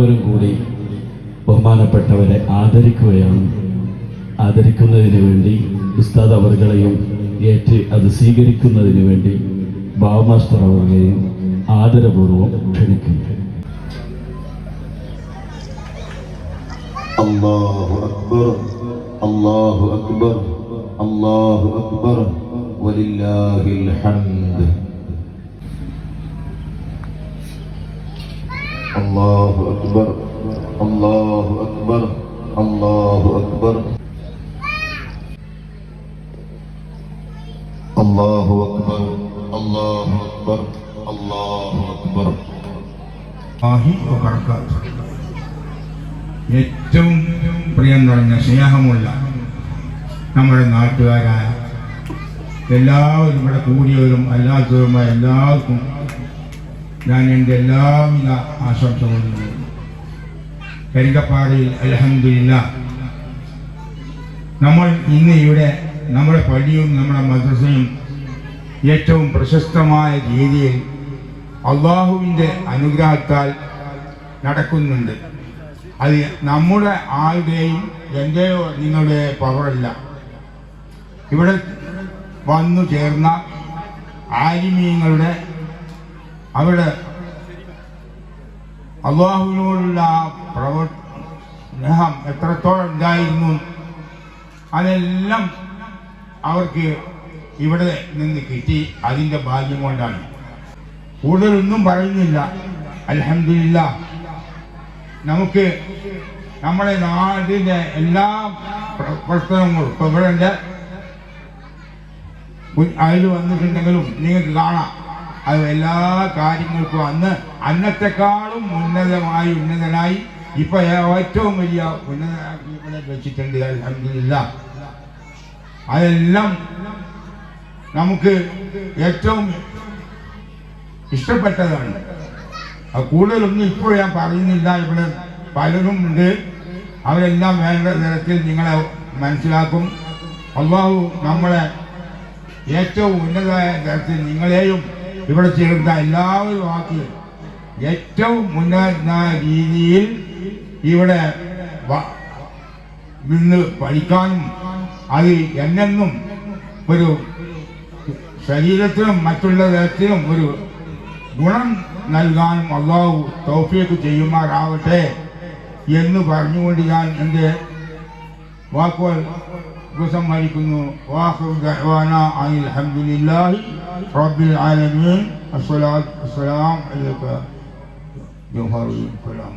എല്ലാവരും കൂടി ബഹുമാനപ്പെട്ടവരെ ആദരിക്കുകയാണ്. ആദരിക്കുന്നതിന് വേണ്ടി ഉസ്താദ് അവറുകളെയും ഏറ്റ് അത് സ്വീകരിക്കുന്നതിന് വേണ്ടി ബാബുമാസ്റ്റർ അവറുകളെയും ആദരപൂർവം ക്ഷണിക്കുന്നു. അള്ളാഹു അക്ബർ അള്ളാഹു അക്ബർ അള്ളാഹു അക്ബർ. വലില്ലാഹിൽ ഹംദ്. അല്ലാഹു അക്ബർ അല്ലാഹു അക്ബർ അല്ലാഹു അക്ബർ അല്ലാഹു അക്ബർ അല്ലാഹു അക്ബർ അല്ലാഹു അക്ബർ ഏറ്റവും പ്രിയം നിറഞ്ഞ സ്നേഹമുള്ള നമ്മുടെ നാട്ടുകാരായ എല്ലാവരും ഇവിടെ കൂടിയവരും അല്ലാത്തവരുമായ എല്ലാവർക്കും ഞാൻ എന്റെ എല്ലാവിധ ആശംസകളും നേരുന്നു. കരിക്കപ്പാറയിൽ അലഹമില്ല നമ്മൾ ഇന്ന് ഇവിടെ നമ്മുടെ പള്ളിയും നമ്മുടെ മദ്രസയും ഏറ്റവും പ്രശസ്തമായ രീതിയിൽ അള്ളാഹുവിന്റെ അനുഗ്രഹത്താൽ നടക്കുന്നുണ്ട്. അത് നമ്മുടെ ആരുടെയും എന്റെയോ നിങ്ങളുടെ പവറല്ല. ഇവിടെ വന്നു ചേർന്ന ആലിമീങ്ങളുടെ അവരുടെ അള്ളാഹുവിനോടുള്ള ആ സ്നേഹം എത്രത്തോളം ഉണ്ടായിരുന്നു അതെല്ലാം അവർക്ക് ഇവിടെ നിന്ന് കിട്ടി. അതിന്റെ ഭാഗ്യം കൊണ്ടാണ്. കൂടുതലൊന്നും പറയുന്നില്ല. അലഹമില്ല നമുക്ക് നമ്മുടെ നാടിന്റെ എല്ലാ പ്ര- പ്രവർത്തനങ്ങളും ഇപ്പം ഇവിടെ അതിൽ വന്നിട്ടുണ്ടെങ്കിലും നിങ്ങൾക്ക് കാണാം. അത് എല്ലാ കാര്യങ്ങൾക്കും അന്ന് അന്നത്തെക്കാളും ഉന്നതമായി ഉന്നതനായി. ഇപ്പൊ ഏറ്റവും വലിയ ഉന്നത വെച്ചിട്ടുണ്ട് അലഹമില്ല അതെല്ലാം നമുക്ക് ഏറ്റവും ഇഷ്ടപ്പെട്ടതാണ്. കൂടുതലൊന്നും ഇപ്പോൾ ഞാൻ പറയുന്നില്ല ഇവിടെ പലരും ഉണ്ട്. അവരെല്ലാം വേണ്ട തരത്തിൽ നിങ്ങളെ മനസ്സിലാക്കും. അള്ളാഹു നമ്മളെ ഏറ്റവും ഉന്നതമായ തരത്തിൽ നിങ്ങളെയും ഇവിടെ ചേർന്ന എല്ലാവരും ആക്കി ഏറ്റവും മുന്നേറുന്ന രീതിയിൽ ഇവിടെ നിന്ന് പഠിക്കാനും അത് എന്നെന്നും ഒരു ശരീരത്തിനും മറ്റുള്ള തരത്തിലും ഒരു ഗുണം നൽകാനും അള്ളാഹു തൗഫീഖ് ചെയ്യുമാറാവട്ടെ എന്ന് പറഞ്ഞുകൊണ്ട് ഞാൻ എന്റെ വാക്കുകൾ ഉപസംഹരിക്കുന്നു വാഹു ദഅ്വാന അനിൽ ഹംദുലില്ലാഹി റബ്ബിൽ ആലമീൻ അസ്സലാത്തു വസ്സലാം അലൈക ജൗഹറുൽ കലാം